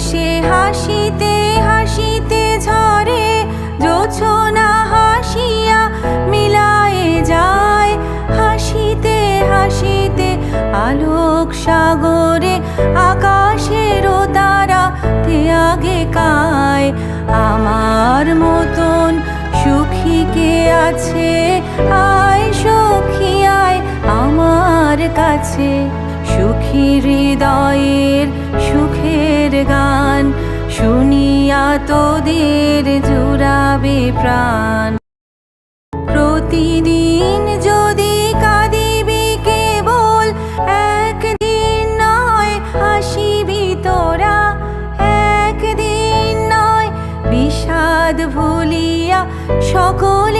হেসে হাসিতে হাসিতে ঝরে, জোছনা হাসিয়া মিলায়ে যায়। হাসিতে হাসিতে আলোক সাগরে, আকাশের তারা আগে কায়? আমার মতন সুখী কে আছে? আয় সখী, আয় আমার কাছে। সুখী হৃদয়ের সুরের গান, শুনিয়া তোদের জুড়াবে প্রাণ। প্রতিদিন যদি কাঁদিবি কেবল, একদিন নয় হাসিবি তোরা একদিন নয় বিষাদ ভুলিয়া সকলে